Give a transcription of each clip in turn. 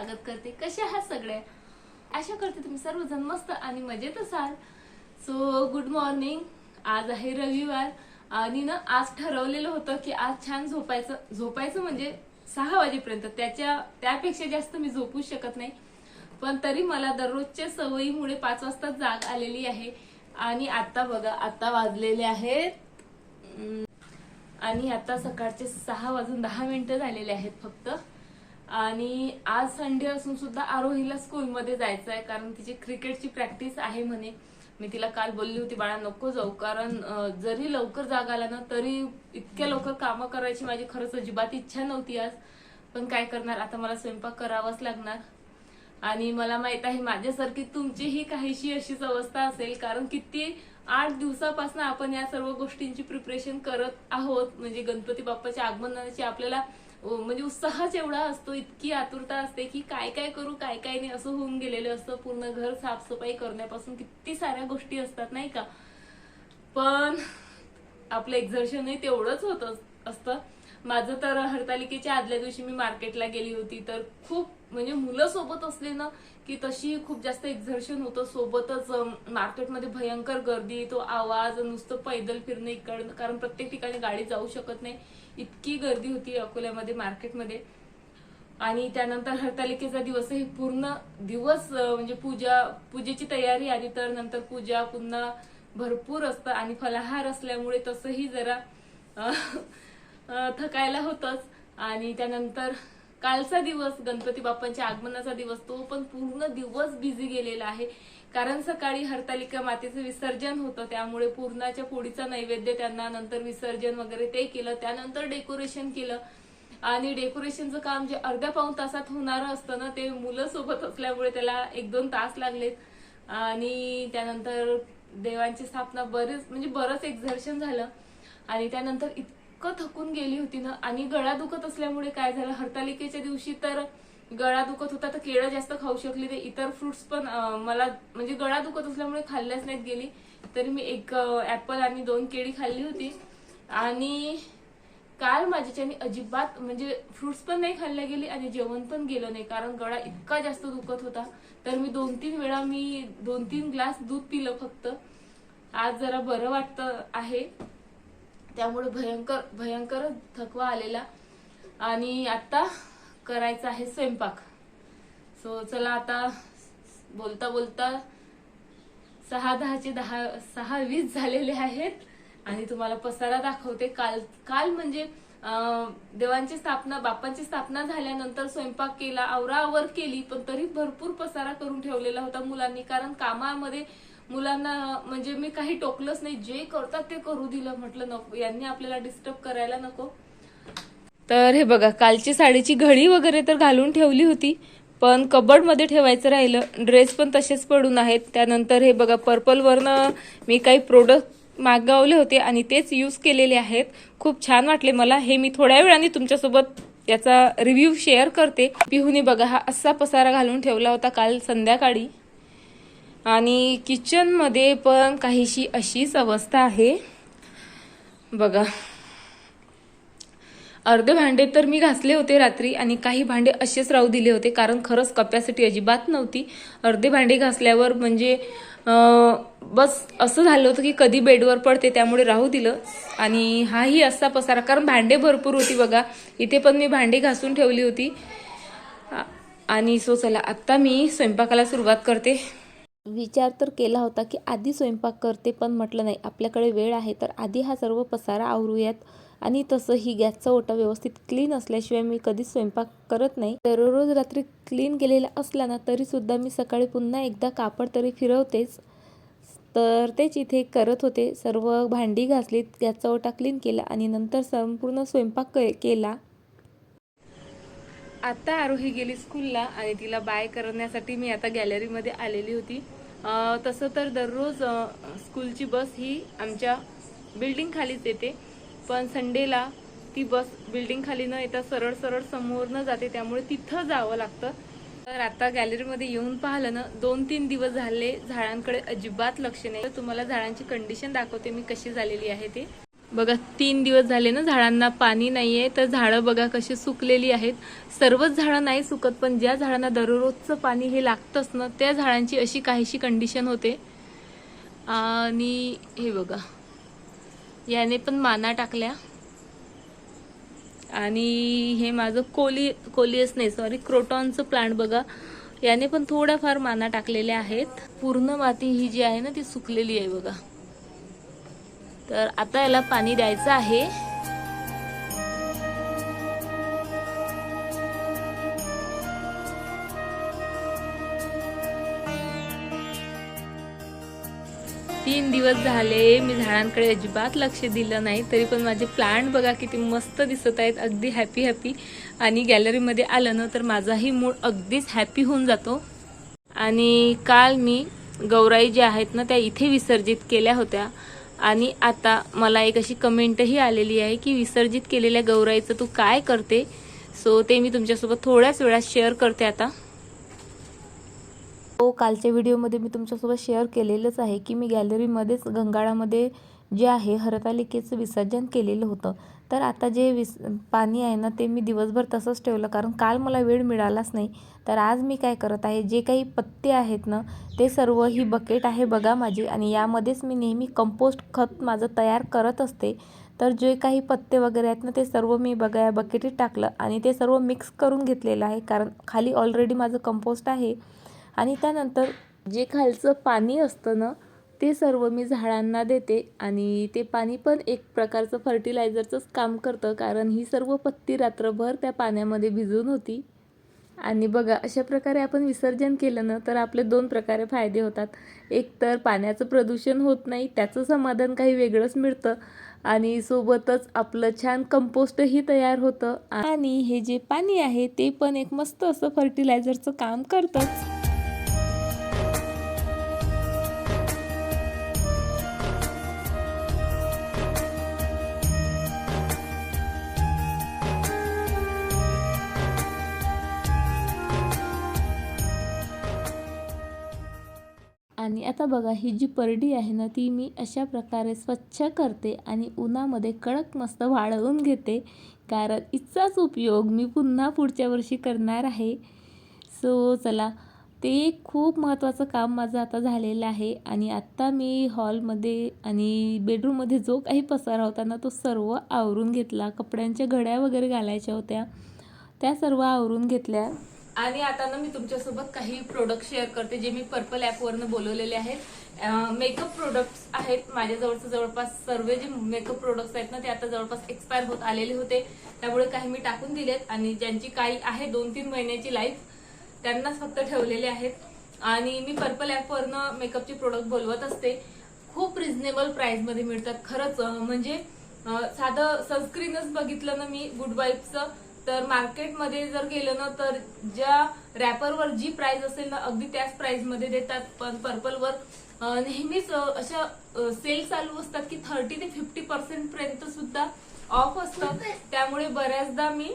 स्वागत करते. कसे आहात सगळे? आशा करते तुम्ही सर्वजण मस्त आणि मजेत असाल. सो गुड मॉर्निंग आज आहे रविवार आणि ना आज ठरवलेलं होतं की आज छान झोपायचं. झोपायचं म्हणजे सहा वाजेपर्यंत. त्याच्या त्यापेक्षा जास्त मी झोपू शकत नाही. पण तरी मला दररोजच्या सवयीमुळे पाच वाजता जाग आलेली आहे. आणि आता बघा आता वाजलेले आहेत. आणि आता सकाळचे सहा वाजून दहा मिनिटं झालेले आहेत फक्त. आणि आज संडे असून सुद्धा आरोहीला स्कूलमध्ये जायचं आहे कारण तिची क्रिकेटची प्रॅक्टिस आहे म्हणे. मी तिला काल बोलली होती बाळा नको जाऊ कारण जरी लवकर जाग आला ना तरी इतक्या लवकर कामं करायची माझी खरंच अजिबात इच्छा नव्हती आज. पण काय करणार? आता मला स्वयंपाक करावाच लागणार. आणि मला माहीत आहे माझ्यासारखी तुमचीही काहीशी अशीच अवस्था असेल कारण किती आठ दिवसापासून आपण या सर्व गोष्टींची प्रिपरेशन करत आहोत. म्हणजे गणपती बाप्पाच्या आगमनाची आपल्याला म्हणजे उत्साहच एवढा असतो इतकी आतुरता असते की काय काय करू काय काय नाही असं होऊन गेलेलं असतं. पूर्ण घर साफसफाई करण्यापासून किती साऱ्या गोष्टी असतात नाही का? पण आपलं एक्झर्शनही तेवढंच होत असतं. माझं तर हरतालिकेच्या आदल्या दिवशी मी मार्केटला गेली होती तर खूप म्हणजे मुलं सोबत असले ना की तशी खूप जास्त एक्झर्शन होतं. सोबतच मार्केटमध्ये भयंकर गर्दी तो आवाज नुसतं पैदल फिरणं इकडं कारण प्रत्येक ठिकाणी गाडी जाऊ शकत नाही. इतकी गर्दी होती अकोल्यामध्ये मार्केटमध्ये. आणि त्यानंतर हरतालिकेचा दिवसही पूर्ण दिवस म्हणजे पूजा पूजेची तयारी आली तर नंतर पूजा पुन्हा भरपूर असतं. आणि फलाहार असल्यामुळे तसंही जरा थकायला होतच. आणि त्यानंतर कालचा दिवस गणपती बाप्पांच्या आगमनाचा दिवस तो पण पूर्ण दिवस बिझी गेलेला आहे. कारण सकाळी हरतालिका मातेचं विसर्जन होतं त्यामुळे पूर्णाच्या पोळीचा नैवेद्य त्यांना नंतर विसर्जन वगैरे ते केलं त्यानंतर डेकोरेशन केलं. आणि डेकोरेशनचं काम जे अर्ध्या पाऊन तासात होणारं असतं ना ते मुलं सोबत असल्यामुळे त्याला एक दोन तास लागलेत. आणि त्यानंतर देवांची स्थापना बरेच म्हणजे बरंच एक्झर्शन झालं. आणि त्यानंतर इतकं थकून गेली होती ना. आणि गळा दुखत असल्यामुळे काय झालं? हरतालिकेच्या दिवशी तर गळा दुखत होता. तर केळं जास्त खाऊ शकली ते इतर फ्रुट्स पण मला म्हणजे गळा दुखत असल्यामुळे खाल्ल्याच नाहीत गेली. तरी मी एक ऍपल आणि दोन केळी खाल्ली होती. आणि काल माझ्याच्याने अजिबात म्हणजे फ्रुट्स पण नाही खाल्ल्या गेली आणि जेवण पण गेलं नाही. कारण गळा इतका जास्त दुखत होता. तर मी दोन तीन वेळा मी दोन तीन ग्लास दूध पिलं फक्त. आज जरा बरं वाटतं आहे. त्यामुळे भयंकर भयंकर थकवा आलेला. आणि आता करायचा आहे स्वयंपाक. सो चला आता बोलता बोलता सहा दहाचे दहा सहा वीस झालेले आहेत. आणि तुम्हाला पसारा दाखवते. काल काल म्हणजे अं, देवांची स्थापना बाप्पांची स्थापना झाल्यानंतर स्वयंपाक केला आवराआवर केली पण तरी भरपूर पसारा करून ठेवलेला होता मुलांनी. कारण कामामध्ये मुलांना म्हणजे मी काही टोकलंच नाही. जे करतात ते करू दिलं म्हटलं नको. यांनी आपल्याला डिस्टर्ब करायला नको. तर हे बघा कालची साडीची घडी वगैरे तर घालून ठेवली होती पण कबडमध्ये ठेवायचं राहिलं. ड्रेस पण तसेच पडून आहेत. त्यानंतर हे बघा पर्पलवरनं मी काही प्रोडक्ट मागवले होते आणि तेच यूज केलेले आहेत. खूप छान वाटले मला. हे मी थोड्या वेळाने तुमच्यासोबत याचा रिव्ह्यू शेअर करते. पिहूने बघा हा असा पसारा घालून ठेवला होता काल संध्याकाळी. आणि किचनमध्ये पण काहीशी अशीच अवस्था आहे. बघा. अर्धे भांडे तर मी घासले होते रात्री आणि काही भांडे असेच राहू दिले होते कारण खरंच कपॅसिटी अजिबात नव्हती. अर्धे भांडे घासल्यावर म्हणजे बस असं झालं होतं की कधी बेडवर पडते त्यामुळे राहू दिलं. आणि हाही असा पसारा कारण भांडे भरपूर होती बघा. इथे पण मी भांडे घासून ठेवली होती. आणि सो चला आत्ता मी स्वयंपाकाला सुरुवात करते. विचार तर केला होता की आधी स्वयंपाक करते पण म्हटलं नाही. आपल्याकडे वेळ आहे तर आधी हा सर्व पसारा आवरूयात. आणि तसंही गॅसचा ओटा व्यवस्थित क्लीन असल्याशिवाय मी कधीच स्वयंपाक करत नाही. दररोज रात्री क्लीन केलेला असला ना तरीसुद्धा मी सकाळी पुन्हा एकदा कापड तरी फिरवतेच. तर तेच इथे करत होते. सर्व भांडी घासलीत गॅसचा ओटा क्लीन केला आणि नंतर संपूर्ण स्वयंपाक के- केला. आता आरोही गेली स्कूलला आणि तिला बाय करण्यासाठी मी आता गॅलरीमध्ये आलेली होती. तसं तर दररोज स्कूलची बस ही आमच्या बिल्डिंग खालीच येते. पण संडेला ती बस बिल्डिंग खाली न येता सरळ सरळ समोर न जाते त्यामुळे तिथं जावं लागतं. तर आता गॅलरीमध्ये येऊन पाहिलं ना दोन तीन दिवस झाले झाडांकडे अजिबात लक्ष नाही. तर तुम्हाला झाडांची कंडिशन दाखवते मी कशी झालेली आहे ते. बघा तीन दिवस झाले ना झाडांना पाणी नाहीये तर झाडं बघा कशी सुकलेली आहेत. सर्वच झाडं नाही सुकत पण ज्या झाडांना दररोजचं पाणी हे लागतंच ना त्या झाडांची अशी काहीशी कंडिशन होते. आणि हे बघा याने पण माना टाकल्या. आणि हे माझं कोली कोलियस नाही सॉरी क्रोटॉनचं प्लांट बघा. याने पण थोड्याफार माना टाकलेल्या आहेत. पूर्ण माती ही जी आहे ना ती सुकलेली आहे बघा. तर आता याला पाणी द्यायचं आहे. तीन दिवस झाले मी झाडांकडे अजिबात लक्ष दिलं नाही तरी पण माझे प्लांट बघा किती मस्त दिसत आहेत अगदी हॅपी हॅपी आणि गॅलरीमध्ये आलं ना तर माझाही मूड अगदीच हॅपी होऊन जातो. आणि काल मी गौराई ज्या आहेत ना त्या इथे विसर्जित केल्या होत्या. आणि आता मला एक अशी कमेंटही आलेली आहे की विसर्जित केलेल्या गौराईचं तू काय करते? सो ते मी तुमच्यासोबत थोड्याच वेळात शेअर करते आता. हो कालच्या व्हिडिओमध्ये मी तुमच्यासोबत शेअर केलेलंच आहे की मी गॅलरीमध्येच गंगाळामध्ये जे आहे हरतालिकेचं विसर्जन केलेलं होतं. तर आता जे विस पाणी आहे ना ते मी दिवसभर तसंच ठेवलं. कारण काल मला वेळ मिळालाच नाही. तर आज मी काय करत आहे जे काही पत्ते आहेत ना ते सर्व ही बकेट आहे बघा माझी. आणि यामध्येच मी नेहमी कंपोस्ट खत माझं तयार करत असते. तर जे काही पत्ते वगैरे आहेत ना ते सर्व मी बघा या बकेटीत टाकलं. आणि ते सर्व मिक्स करून घेतलेलं आहे. कारण खाली ऑलरेडी माझं कंपोस्ट आहे. आणि त्यानंतर जे खालचं पाणी असतं ना ते सर्व मी झाडांना देते आणि ते पाणी पण एक प्रकारचं फर्टिलायझरचंच काम करतं कारण ही सर्व पत्ती रात्रभर त्या पाण्यामध्ये भिजून होती. आणि बघा अशा प्रकारे आपण विसर्जन केलं ना तर आपले दोन प्रकारे फायदे होतात. एक तर पाण्याचं प्रदूषण होत नाही त्याचं समाधान काही वेगळंच मिळतं आणि सोबतच आपलं छान कंपोस्टही तयार होतं. आणि हे जे पाणी आहे ते पण एक मस्त असं फर्टिलायझरचं काम करतंच. आता बघा ही जी परडी आहे ना ती मी अशा प्रकारे स्वच्छ करते आणि उन्हामध्ये कडक मस्त वाळवून घेते. कारण इतकाच उपयोग मी पुन्हा पुढच्या वर्षी करणार आहे. सो चला. ते खूप महत्त्वाचं काम माझं आता झालेलं आहे आणि आत्ता मी हॉलमध्ये आणि बेडरूममध्ये जो काही पसारा होता ना तो सर्व आवरून घेतला. कपड्यांच्या घड्या वगैरे घालायच्या होत्या. त्या सर्व आवरून घेतल्या. आणि आता ना मी तुमच्यासोबत काही प्रोडक्ट शेअर करते जे मी पर्पल ॲपवरनं बोलवलेले आहेत. मेकअप प्रोडक्ट्स आहेत. माझ्याजवळचं जवळपास सर्व जे मेकअप प्रोडक्ट्स आहेत ना ते आता जवळपास एक्सपायर होत आलेले होते. त्यामुळे काही मी टाकून दिलेत आणि ज्यांची काही आहे दोन तीन महिन्याची लाईफ त्यांनाच फक्त ठेवलेले आहेत. आणि मी पर्पल ॲपवरनं मेकअपचे प्रोडक्ट बोलवत असते. खूप रिझनेबल प्राईजमध्ये मिळतात. खरंच म्हणजे साधं सनस्क्रीनच बघितलं ना मी गुड वाईफचं तर मार्केटमध्ये जर गेलं ना तर ज्या रॅपरवर जी प्राइस असेल ना अगदी त्याच प्राइसमध्ये देतात. पण पर्पलवर नेहमीच अशा सेल चालू असतात की थर्टी ते फिफ्टी पर्सेंट पर्यंत सुद्धा ऑफ असतं त्यामुळे बऱ्याचदा मी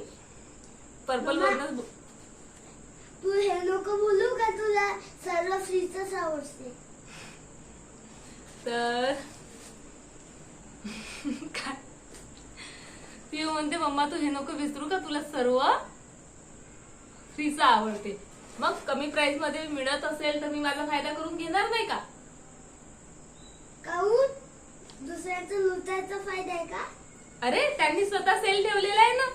पर्पलवरनच तू हे नको बोलू का तुला? सर्व फ्रीचच आवडते. तर काय ती म्हणते मम्मा तू हे नको विसरू का? तुला सर्व फ्रीचं आवडते. मग कमी प्राइसमध्ये मिळत असेल तर मी माझा फायदा करून घेणार नाही का? काऊन दुसऱ्याचं लुटायचा फायदा आहे का? अरे त्यांनी स्वतः सेल ठेवलेला आहे ना.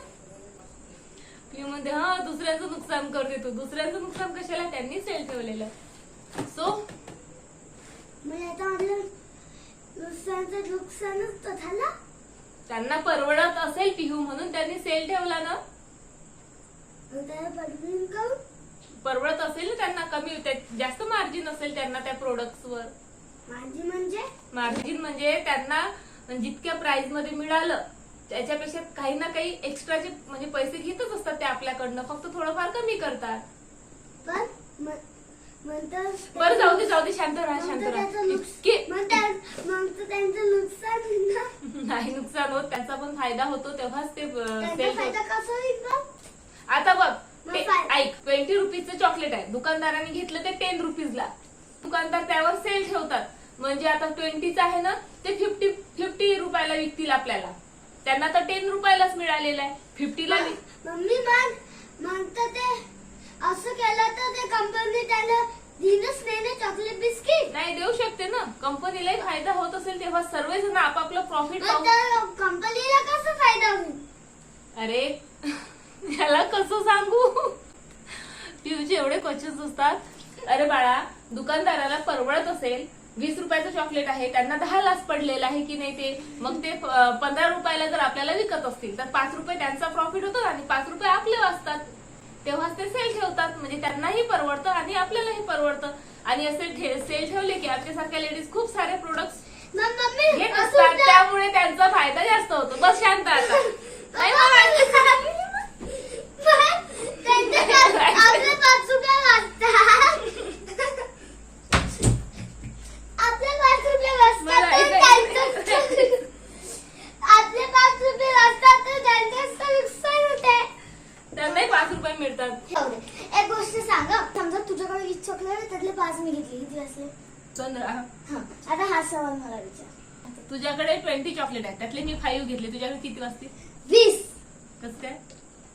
ती म्हणते हा दुसऱ्याचं नुकसान करते तू. दुसऱ्याचं नुकसान कशाला? त्यांनी सेल ठेवलेलं. सो म्हणजे आता नुकसानच तर झालं. त्यांना परवडत असेल पिहू म्हणून त्यांनी सेल ठेवला ना? परवडत असेल ना त्यांना कमी जास्त मार्जिन असेल त्यांना त्या products वर. माझी म्हणजे? मार्जिन म्हणजे त्यांना जितक्या प्राइसमध्ये मिळालं त्याच्यापेक्षा काही ना काही एक्स्ट्राचे म्हणजे पैसे घेतच असतात ते आपल्याकडनं फक्त थोडंफार कमी करतात. पण बरं जाऊ दे जाऊ दे शांत राहा शांत राहा. इतके त्यांचं नुकसान नाही नुकसान होत त्यांचा पण फायदा होतो तेव्हाच ते? आता बघ ऐक ट्वेंटी रुपीजचं चॉकलेट आहे. दुकानदाराने घेतलं ते टेन रुपीजला दुकानदार त्यावर सेल ठेवतात. म्हणजे आता ट्वेंटीचं आहे ना ते फिफ्टी फिफ्टी रुपयाला विकतील आपल्याला. त्यांना तर टेन रुपयालाच मिळालेलं आहे. फिफ्टीला मम्मी मग मग ते असं केलं तर ते कंपनी त्याला दिनच नाही ना चॉकलेट बिस्किट नाही देऊ शकते ना. कंपनीलाही फायदा होत असेल तेव्हा सर्वजण आपापलं प्रॉफिट त्या कंपनीला कसा फायदा होईल? अरे याला कसं सांगू? पिऊचे एवढे क्वेश्चन्स असतात. अरे बाळा दुकानदाराला परवडत असेल वीस रुपयाचं चॉकलेट आहे त्यांना दहा लाच पडलेलं आहे की नाही ते? मग ते पंधरा रुपयाला जर आपल्याला विकत असतील तर पाच रुपये त्यांचा प्रॉफिट होतो आणि पाच रुपये आपले वाचतात. तेव्हाच ते सेल ठेवतात म्हणजे त्यांनाही परवडतं आणि आपल्यालाही परवडतं आणि असे सेल ठेवले की आमच्यासारख्या लेडीज खूप सारे मम्मी घेत असं असतात त्या- त्यामुळे त्यांचा फायदा जास्त होतो बस शांत आता नाही मला त्यांचे पाच- आपले पाच रुपये वाचतात आपले पाच रुपये वाचतात मला तर ऐकायचं त्यांचं- आपले पाच रुपये वाचतात तर त्यांचं नुकसान होते त्यांनाही पाच रुपये मिळतात एवढे. एक गोष्ट सांग हं. समजा तुझ्याकडे वीस चॉकलेट आहे, त्यातले पाच मी घेतली किती वाजले पंधरा हा आता हा सवाल मला विचार तुझ्याकडे ट्वेंटी चॉकलेट आहेत. त्यातले मी फाईव्ह घेतले. तुझ्याकडे किती वाजतील? वीस. कसं काय?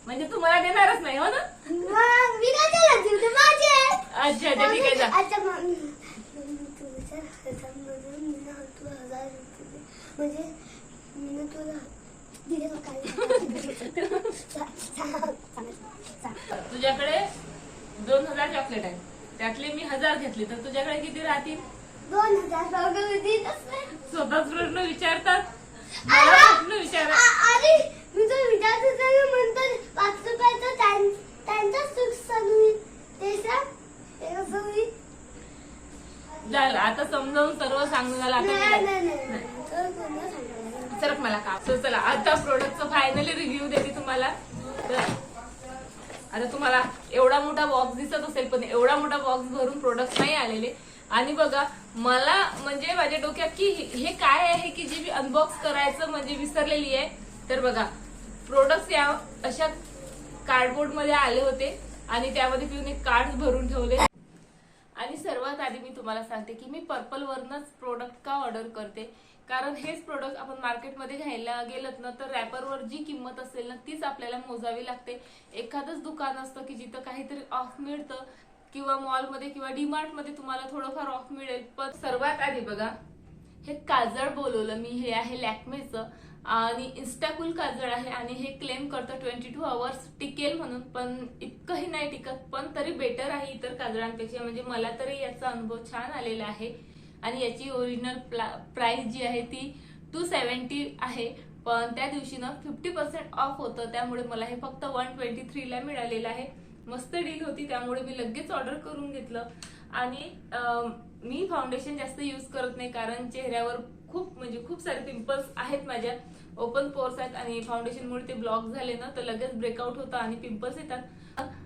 म्हणजे तुम्हाला देणारच नाही हो ना? मी काय ते माझे. अच्छा अच्छा ठीक आहे जा. अच्छा मग मग तुझ्या ह्याच्यामधून मी ना तू हजार रुपये दे. म्हणजे मी ना तुला दिले का काय चा- चा- चा- तुझ्याकडे दोन हजार चॉकलेट आहेत. त्यातले मी हजार घेतले. तर तुझ्याकडे किती राहतील? दोन हजार. स्वतःच प्रश्न विचारतात. मला प्रश्न विचारा अरे मी तो विचारत होता ना म्हणतो पाच रुपयाचं त्यां- त्यांचाच नुकसान होईल ते सांग ते कसं होईल झालं आता समजावून सर्व सांगून झालं आता? सरक मला चला आता प्रोडक्टचं फायनली रिव्ह्यू देते तुम्हाला. तर आता तुम्हाला एवढा मोठा बॉक्स दिसत असेल पण एवढा मोठा बॉक्स भरून प्रोडक्ट नाही आलेले. आणि बघा मला म्हणजे माझ्या डोक्यात की हे काय आहे की जे मी अनबॉक्स करायचं म्हणजे विसरलेली आहे. तर बघा प्रोडक्ट या अशा कार्डबोर्डमध्ये आले होते आणि त्यामध्ये पिऊन एक कार्ड भरून ठेवले. आणि सर्वात आधी मी तुम्हाला सांगते की मी पर्पल वरनच प्रोडक्ट का ऑर्डर करते? कारण हेच प्रोडक्ट आपण मार्केटमध्ये घ्यायला गेलत ना तर रॅपरवर जी किंमत असेल ना तीच आपल्याला मोजावी लागते. एखादंच दुकान असतं की जिथं काहीतरी ऑफ मिळतं किंवा मॉलमध्ये किंवा डीमार्टमध्ये तुम्हाला थोडंफार ऑफ मिळेल. पण सर्वात आधी बघा हे काजळ बोलवलं मी हे आहे लॅक्मेचं आणि इन्स्टाकूल काजळ आहे आणि हे क्लेम करतं ट्वेंटी टू आवर्स टिकेल म्हणून. पण इतकंही नाही टिकत पण तरी बेटर आहे इतर काजळांपेक्षा. म्हणजे मला तरी याचा अनुभव छान आलेला आहे. आणि याची ओरिजिनल प्राइस जी आहे ती टू सेवन्टी आहे. पण त्या दिवशी ना फिफ्टी पर्सेंट ऑफ होतं. त्यामुळे मला हे फक्त वन ट्वेंटी थ्रीला मिळालेलं आहे. मस्त डील होती त्यामुळे मी लगेच ऑर्डर करून घेतलं. आणि मी फाउंडेशन जास्त यूज करत नाही कारण चेहऱ्यावर खूप म्हणजे खूप सारे पिंपल्स आहेत माझ्या. ओपन पोर्स आहेत आणि फाउंडेशनमुळे ते ब्लॉक झाले ना तर लगेच ब्रेकआउट होतं आणि पिंपल्स येतात.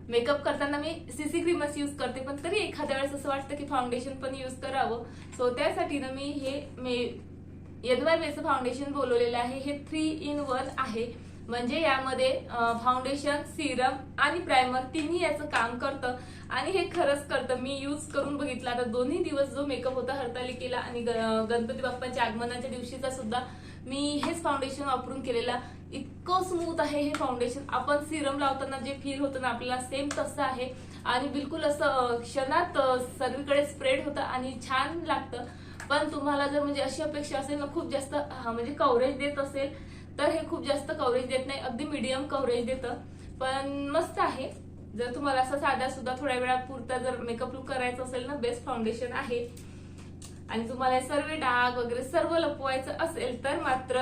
मेकअप करताना मी सीसी क्रीमच यूज करते पण तरी एखाद्या वेळेस असं वाटतं की फाउंडेशन पण यूज करावं. सो त्यासाठी ना मी हे मे यदवाय बेचं फाउंडेशन बोलवलेलं आहे हे थ्री इन वन आहे. म्हणजे यामध्ये फाउंडेशन सिरम आणि प्रायमर तिन्ही याचं काम करतं. आणि हे खरंच करतं. मी यूज करून बघितलं. आता दोन्ही दिवस जो मेकअप होता हरतालिकेला आणि ग- गणपती बाप्पांच्या आगमनाच्या दिवशीचा सुद्धा मी हेच फाउंडेशन वापरून केलेला. इतकं स्मूथ आहे हे फाउंडेशन आपण सिरम लावताना जे फील होतं ना आपल्याला सेम तसं आहे. आणि बिलकुल असं क्षणात सर्वीकडे स्प्रेड होतं आणि छान लागतं. पण तुम्हाला जर म्हणजे अशी अपेक्षा असेल ना खूप जास्त हा, म्हणजे कव्हरेज देत असेल तर हे खूप जास्त कव्हरेज देत नाही. अगदी मीडियम कव्हरेज देतं. पण मस्त आहे. जर तुम्हाला असं साधा सुद्धा थोड्या वेळापुरता जर मेकअप लुक करायचं असेल ना बेस्ट फाउंडेशन आहे. आणि तुम्हाला हे सर्व डाग वगैरे सर्व लपवायचं असेल तर मात्र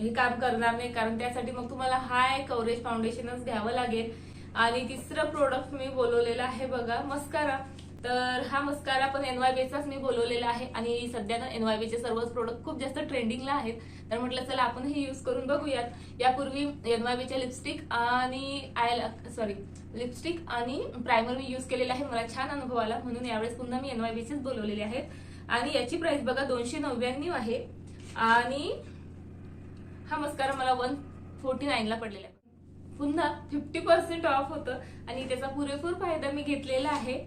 हे काम करणार नाही. कारण त्यासाठी मग तुम्हाला हाय कव्हरेज फाउंडेशनच घ्यावं लागेल. आणि तिसरं प्रोडक्ट मी बोलवलेलं आहे बघा मस्कारा तर हा मस्कारा पण एन वाय बीचाच मी बोलवलेला आहे आणि सध्या तर एन वाय बीचे सर्वच प्रोडक्ट खूप जास्त ट्रेंडिंगला आहेत. तर म्हटलं चला आपण हे यूज करून बघूयात. यापूर्वी एन वाय बीच्या लिपस्टिक आणि आय सॉरी लिपस्टिक आणि प्रायमर मी यूज केलेला आहे. मला छान अनुभव आला. म्हणून यावेळेस पुन्हा मी एन वाय एनवायबीचेच बोलवलेले आहेत. आणि याची प्राइस बघा दोनशे नव्याण्णव आहे. आणि हा मस्कारा मला वन फोर्टी नाईनला पडलेला आहे. पुन्हा फिफ्टी पर्सेंट ऑफ होतं आणि त्याचा पुरेपूर फायदा मी घेतलेला आहे.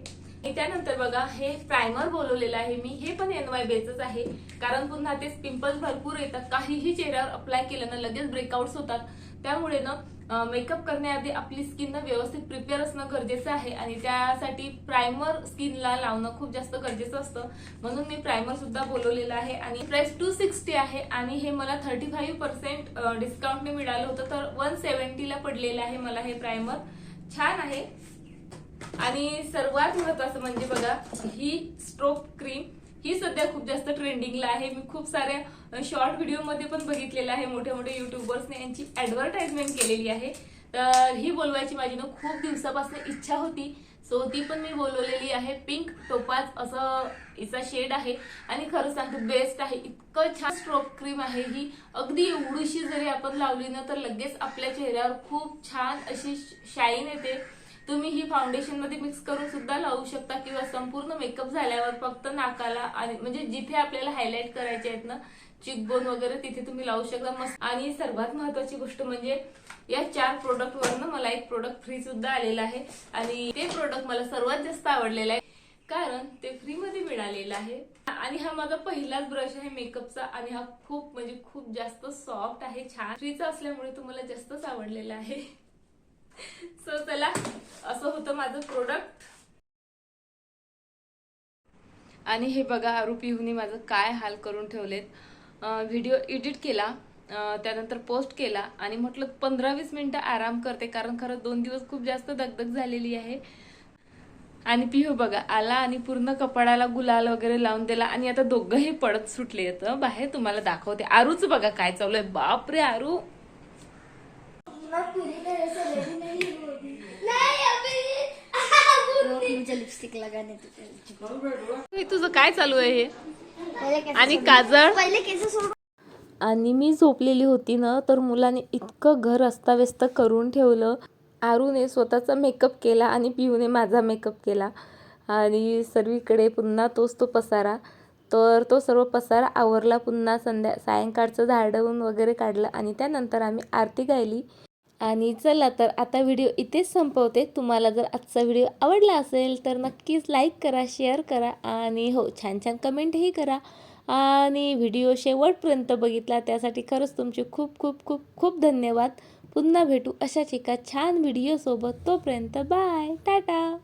त्यानंतर बघा हे प्रायमर बोलवलेलं आहे मी. हे पण एन वाय बेचच आहे. कारण पुन्हा ते पिंपल्स भरपूर येतात. काहीही चेहऱ्यावर अप्लाय केलं ना लगेच ब्रेकआउट्स होतात. त्यामुळे ना मेकअप करण्याआधी आपली स्किन ना व्यवस्थित प्रिपेअर असणं गरजेचं आहे. आणि त्यासाठी प्रायमर स्किनला लावणं खूप जास्त गरजेचं असतं. म्हणून मी प्रायमर सुद्धा बोलवलेलं आहे. आणि प्राइस टू सिक्स्टी आहे. आणि हे मला थर्टी फाईव्ह पर्सेंट डिस्काउंटने मिळालं होतं. तर वन सेवन्टीला पडलेलं आहे मला हे प्रायमर छान आहे. आणि सर्वात महत्वाचं म्हणजे बघा ही स्ट्रोक क्रीम ही सध्या खूप जास्त ट्रेंडिंगला आहे. मी खूप साऱ्या शॉर्ट व्हिडिओमध्ये पण बघितलेलं आहे. मोठ्या मोठ्या युट्यूबर्सने यांची ॲडव्हर्टाइजमेंट केलेली आहे. तर ही बोलवायची माझी ना खूप दिवसापासून इच्छा होती. सो ती पण मी बोलवलेली आहे. पिंक टोपाज असं हिचा शेड आहे. आणि खरं सांगते बेस्ट आहे. इतकं छान स्ट्रोक क्रीम आहे ही. अगदी एवढीशी जरी आपण लावली ना तर लगेच आपल्या चेहऱ्यावर खूप छान अशी शाईन येते. तुम्ही ही फाउंडेशनमध्ये मिक्स करून सुद्धा लावू शकता किंवा संपूर्ण मेकअप झाल्यावर फक्त नाकाला आणि म्हणजे जिथे आपल्याला हायलाईट करायचे आहेत ना चिकबोन वगैरे तिथे तुम्ही लावू शकता. मस्त. आणि सर्वात महत्वाची गोष्ट म्हणजे या चार प्रोडक्ट वरनं मला एक प्रोडक्ट फ्री सुद्धा आलेला आहे. आणि ते प्रोडक्ट मला सर्वात जास्त आवडलेलं आहे. कारण ते फ्री मध्ये मिळालेलं आहे. आणि हा माझा पहिलाच ब्रश आहे मेकअपचा आणि हा खूप म्हणजे खूप जास्त सॉफ्ट आहे छान. फ्रीचा असल्यामुळे तुम्हाला जास्तच आवडलेला आहे. सो चला असं होतं माझं प्रोडक्ट आणि हे बघा आरू पिहूने माझं काय हाल करून ठेवलेत. व्हिडिओ एडिट केला त्यानंतर पोस्ट केला आणि म्हटलं पंधरा वीस मिनटं आराम करते कारण खरं दोन दिवस खूप जास्त दगदग झालेली आहे. आणि पिहू हो बघा आला आणि पूर्ण कपाळाला गुलाल वगैरे लावून दिला आणि आता दोघंही पडत सुटले येतं बाहेर तुम्हाला दाखवते. आरूच बघा काय चालू आहे. बाप रे आरू मैं पूरी तरह से रेडी नहीं हुई नहीं लिपस्टिक लगाने दो हे तुझं काय चालू आहे हे? आणि काजळ? पहले कैसे सोड आणि मी झोपलेली होती ना तर मुलाने इतकं घर अस्ताव्यस्त करून ठेवलं. आरूने स्वतःचा मेकअप केला आणि पिऊने माझा मेकअप केला. आणि सर्वीकडे पुन्हा तोच तो पसारा. तर तो सर्व पसारा आवरला पुन्हा संध्या सायंकाळचं झाडवून वगैरे काढलं आणि त्यानंतर आम्ही आरती गायली. आणि चला तर आता व्हिडिओ इथेच संपवते. तुम्हाला जर आजचा व्हिडिओ आवडला असेल तर नक्कीच लाईक करा शेअर करा आणि हो छान छान कमेंटही करा. आणि व्हिडिओ शेवटपर्यंत बघितला त्यासाठी खरंच तुमचे खूप खूप खूप खूप धन्यवाद. पुन्हा भेटू अशाच एका छान व्हिडिओसोबत तोपर्यंत बाय टाटा